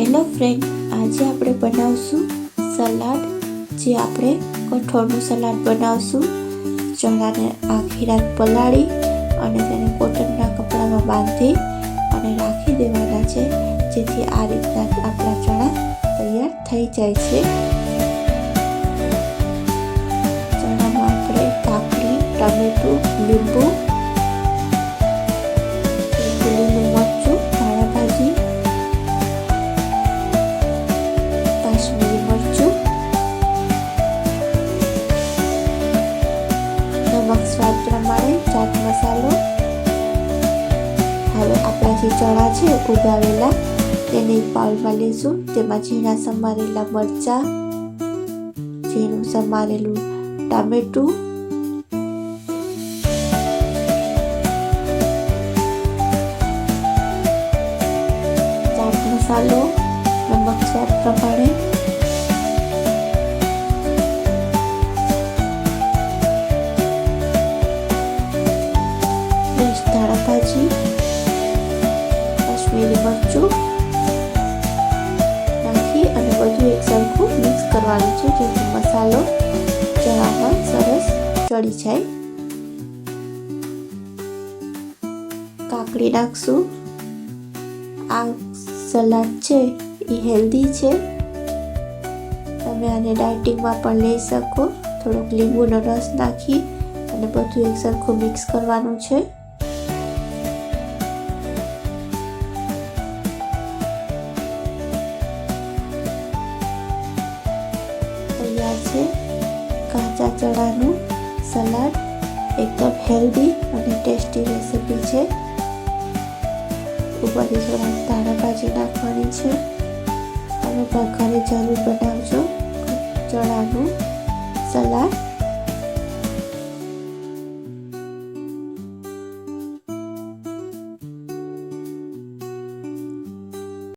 Hello friend આજે આપણે બનાવશું સલાડ. જે આપણે કઠોળનું સલાડ બનાવશું. ચણાને આખી રાત પલાળી અને તેને કોટનના કપડામાં બાંધી અને રાખી દેવાના છે. જેથી આ રીતના આપણા ચણા તૈયાર થઈ જાય છે. ચણામાં આપણે કાકડી, ટામેટું નમક સ્વાદ પ્રમાણે ચાટ મસાલો. હવે આપણા જે ચણા છે, ઉગાવેલા, તેને એક બાઉલમાં લઈશું તેમાં ઝીણા સમારેલા મરચાં, ઝીણું સમારેલું ટામેટું, ચાટ મસાલો, નમક સ્વાદ પ્રમાણે ધાણા કાશ્મીરી મરચું નાખી અને બધું એક સરખું મિક્સ કરવાનું છે જેથી મસાલો ચણામાં સરસ ચડી જાય કાકડી નાખશું આ સલાડ છે એ હેલ્ધી છે તમે આને ડાયટિંગમાં પણ લઈ શકો થોડોક લીંબુનો રસ નાખી અને બધું એક સરખું મિક્સ કરવાનું છે છે. કાચા ચણાનું સલાડ, એકદમ હેલ્ધી અને ટેસ્ટી રેસીપી છે. ઉપરથી થોડા ધાણા ભાજી નાખવાની છે. તમે ઘરે જરૂર બનાવજો ચણાનું સલાડ.